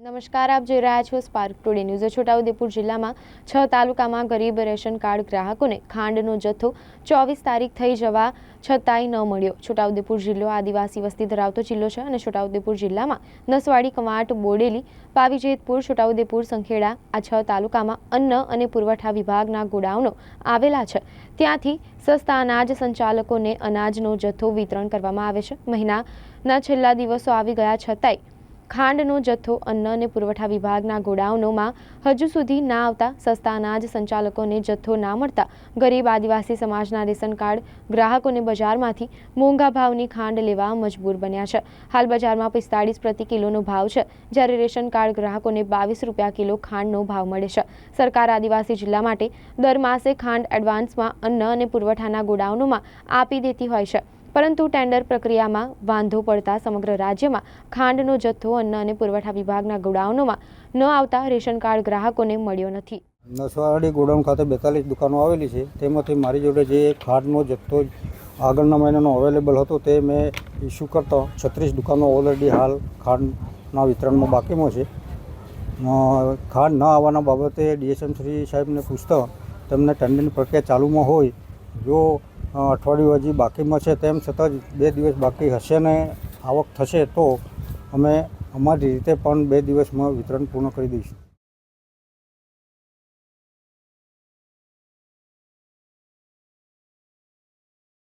નમસ્કાર, આપ જોઈ રહ્યા છો સ્પાર્ક ટુડે ન્યૂઝ છોટાઉદેપુર જિલ્લામાં છ તાલુકામાં ગરીબ રેશન કાર્ડ ગ્રાહકોને ખાંડનો જથ્થો ચોવીસ તારીખ થઈ જવા છતાંય ન મળ્યો. છોટાઉદેપુર જિલ્લો આદિવાસી વસ્તી ધરાવતો જિલ્લો છે અને છોટાઉદેપુર જિલ્લામાં નસવાડી, કવાંટ, બોડેલી, પાવીજેતપુર, છોટાઉદેપુર, સંખેડા આ છ તાલુકામાં અન્ન અને પુરવઠા વિભાગના ગોડાઉનો આવેલા છે. ત્યાંથી સસ્તા અનાજ સંચાલકોને અનાજનો જથ્થો વિતરણ કરવામાં આવે છે. મહિનાના છેલ્લા દિવસો આવી ગયા છતાંય ખાંડનો જથ્થો, અન્ન અને પુરવઠા વિભાગના ગોડાઉનોમાં હજુ સુધી ના આવતા સસ્તા અનાજ સંચાલકોને જથ્થો ના મળતા ગરીબ આદિવાસી સમાજના રેશન કાર્ડ ગ્રાહકોને બજારમાંથી મોંઘા ભાવની ખાંડ લેવા મજબૂર બન્યા છે. હાલ બજારમાં પિસ્તાળીસ પ્રતિ કિલોનો ભાવ છે. જ્યારે રેશન કાર્ડ ગ્રાહકોને બાવીસ રૂપિયા કિલો ખાંડનો ભાવ મળે છે. સરકાર આદિવાસી જિલ્લા માટે દર માસે ખાંડ એડવાન્સમાં અન્ન અને પુરવઠાના ગોડાઉનોમાં આપી દેતી હોય છે. પરંતુ ટેન્ડર પ્રક્રિયામાં વાંધો પડતા સમગ્ર રાજ્યમાં ખાંડનો જથ્થો, અન્ન અને પુરવઠા વિભાગના ગોડાઉનોમાં ન આવતા રેશન કાર્ડ ગ્રાહકોને મળ્યો નથી. નસવાડી ગોડાઉન ખાતે બેતાલીસ દુકાનો આવેલી છે. તેમાંથી મારી જોડે જે ખાંડનો જથ્થો આગળના મહિનાનો અવેલેબલ હતો તે મેં ઇસ્યુ કરતો. છત્રીસ દુકાનો ઓલરેડી હાલ ખાંડના વિતરણમાં બાકીમાં છે. ખાંડ ન આવવાના બાબતે ડીએસએમ શ્રી સાહેબને પૂછતા, તેમને ટેન્ડરની પ્રક્રિયા ચાલુમાં હોય? જો અઠવાડિયું હજી બાકીમાં છે તેમ છતાં બે દિવસ બાકી હશે ને આવક થશે તો અમે અમારી રીતે પણ બે દિવસમાં વિતરણ પૂર્ણ કરી દઈશું.